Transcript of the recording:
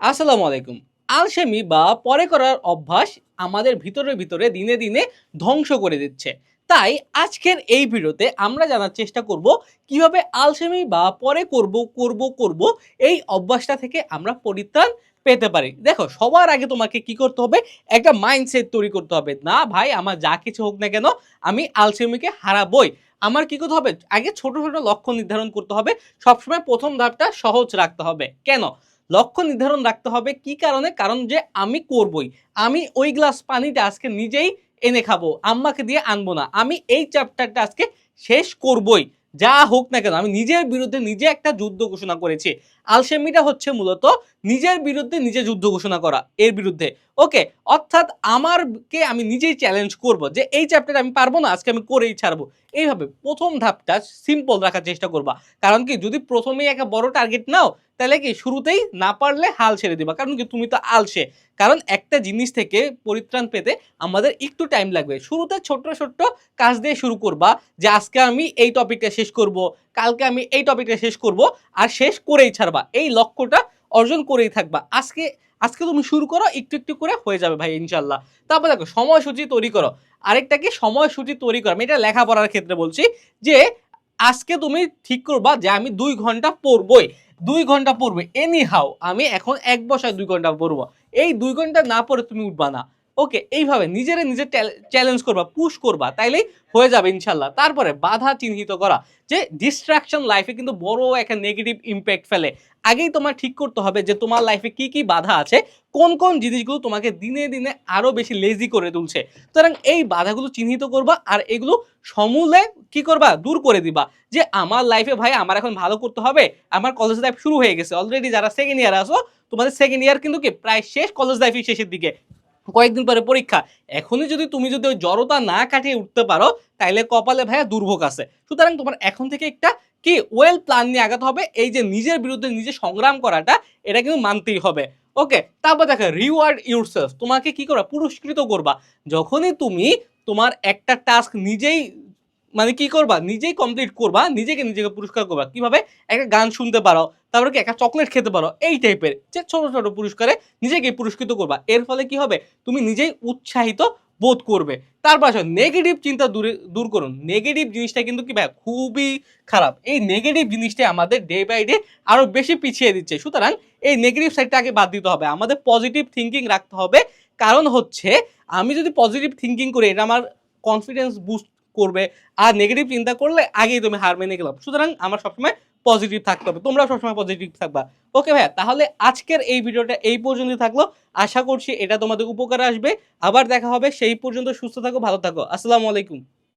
আসসালামু আলাইকুম। আলসেমি বা পরে করার অভ্যাস আমাদের ভিতরে ভিতরে দিনে দিনে ধ্বংস করে দিচ্ছে। তাই আজকের এই ভিডিওতে আমরা জানার চেষ্টা করব, কীভাবে আলসেমি বা পরে করব করব করব এই অভ্যাসটা থেকে আমরা পরিত্রাণ পেতে পারি। দেখো, সবার আগে তোমাকে কি করতে হবে? একটা মাইন্ডসেট তৈরি করতে হবে। না ভাই, আমার যা কিছু হোক না কেন, আমি আলসেমিকে হারাবই। আমার কি করতে হবে? আগে ছোট ছোট লক্ষ্য নির্ধারণ করতে হবে। সবসময় প্রথম ধাপটা সহজ রাখতে হবে। কেন? লক্ষ্য নির্ধারণ রাখতে হবে কি কারণে? কারণ যে আমি করবই। আমি ওই গ্লাস পানিটা আজকে নিজেই এনে খাব, আম্মাকে দিয়ে আনব না। আমি এই চ্যাপ্টারটা আজকে শেষ করবই। যা হোক না কেন, আমি নিজের বিরুদ্ধে নিজে একটা যুদ্ধ ঘোষণা করেছি। আলসেমিটা হচ্ছে মূলত নিজের বিরুদ্ধে নিজে যুদ্ধ ঘোষণা করা, এর বিরুদ্ধে। ওকে, অর্থাৎ আমারকে আমি নিজেই চ্যালেঞ্জ করব যে এই চ্যাপ্টার আমি পারব না, আজকে আমি করেই ছাড়বো। এইভাবে প্রথম ধাপটা সিম্পল রাখার চেষ্টা করবা। কারণ কি, যদি প্রথমেই একটা বড় টার্গেট নাও তাহলে কি, শুরুতেই না পারলে হাল ছেড়ে দিবা। কারণ কি, তুমি তো আলসে। কারণ একটা জিনিস থেকে পরিত্রাণ পেতে আমাদের একটু টাইম লাগবে। শুরুতে ছোট্ট ছোট্ট কাজ দিয়ে শুরু করবা যে, আজকে আমি এই টপিকটা শেষ করব, কালকে আমি এই টপিকটা শেষ করব, আর শেষ করেই ছাড়বা। এই লক্ষ্যটা অর্জন করেই থাকবা। আজকে আজকে তুমি শুরু করো, একটু একটু করে হয়ে যাবে ভাই ইনশাল্লাহ তারপর দেখো, সময়সূচি তৈরি করো। আরেকটা কি সময়সূচি তৈরি করো, আমি এটা লেখাপড়ার ক্ষেত্রে বলছি যে, আজকে তুমি ঠিক করবা যে, আমি দুই ঘণ্টা পড়বই। দুই ঘণ্টা পড়বে। এনি হাও আমি এখন এক বসায় দুই ঘণ্টা পড়ব। এই দুই ঘণ্টা না পড়ে তুমি উঠবা না। ওকে, এইভাবে নিজেরে নিজে চ্যালেঞ্জ করবা পুশ করবা, তাইলেই হয়ে যাবে ইনশাল্লাহ। তারপরে বাধা চিহ্নিত করা, যে ডিস্ট্রাকশন লাইফে কিন্তু বড় একটা নেগেটিভ ইম্প্যাক্ট ফেলে। আগেই তোমার ঠিক করতে হবে যে তোমার লাইফে কি কি বাধা আছে, কোন কোন জিনিসগুলো তোমাকে দিনে দিনে আরও বেশি লেজি করে তুলছে। সুতরাং এই বাধাগুলো চিহ্নিত করবা আর এগুলো সমূলে কি করবা? দূর করে দিবা। যে আমার লাইফে ভাই আমার এখন ভালো করতে হবে, আমার কলেজ লাইফ শুরু হয়ে গেছে। অলরেডি যারা সেকেন্ড ইয়ার আসো তোমাদের সেকেন্ড ইয়ার কিন্তু কি? প্রায় শেষ কলেজ লাইফের শেষের দিকে। কয়েকদিন পরে পরীক্ষা। এখনই যদি তুমি যদি ওই জড়তা না কাটিয়ে উঠতে পারো, তাইলে কপালে ভাইয়া দুর্ভোগ আছে। সুতরাং তোমার এখন থেকে একটা কি ওয়েল প্ল্যান নিয়ে আগাতে হবে। এই যে নিজের বিরুদ্ধে নিজে সংগ্রাম করাটা, এটা কিন্তু মানতেই হবে। ওকে, তারপর দেখো রিওয়ার্ড ইউরসেলফ তোমাকে কি করবা? পুরস্কৃত করবা। যখনই তুমি তোমার একটা টাস্ক নিজেই মানে কি করবা? নিজেই কমপ্লিট করবা, নিজেকে নিজেকে পুরস্কার করবা। কীভাবে? একটা গান শুনতে পারো, তারপরে কি একটা চকলেট খেতে পারো, এই টাইপের যে ছোট ছোট পুরস্কারে নিজেকে পুরস্কৃত করবা। এর ফলে কি হবে? তুমি নিজেই উৎসাহিত বোধ করবে। তারপর আসো নেগেটিভ চিন্তা দূরে, দূর করুন। নেগেটিভ জিনিসটা কিন্তু কি ভাই? খুবই খারাপ। এই নেগেটিভ জিনিসটা আমাদের ডে বাই ডে আরও বেশি পিছিয়ে দিচ্ছে। সুতরাং এই নেগেটিভ সাইডটাকে বাদ দিতে হবে। আমাদের পজিটিভ থিঙ্কিং রাখতে হবে। কারণ হচ্ছে, আমি যদি পজিটিভ থিঙ্কিং করি, এটা আমার কনফিডেন্স বুস্ট করবে। আর নেগেটিভ চিন্তা করলে আগেই তুমি হার মেনে গেলাম। সুতরাং আমার সবসময় পজিটিভ থাকতে হবে। তোমরা সবসময় পজিটিভ থাকবা। ওকে ভাইয়া, তাহলে আজকের এই ভিডিওটা এই পর্যন্তই থাকল। আশা করছি এটা তোমাদের উপকার আসবে। আবার দেখা হবে। সেই পর্যন্ত সুস্থ থাকো, ভালো থাকো। আসসালামু আলাইকুম।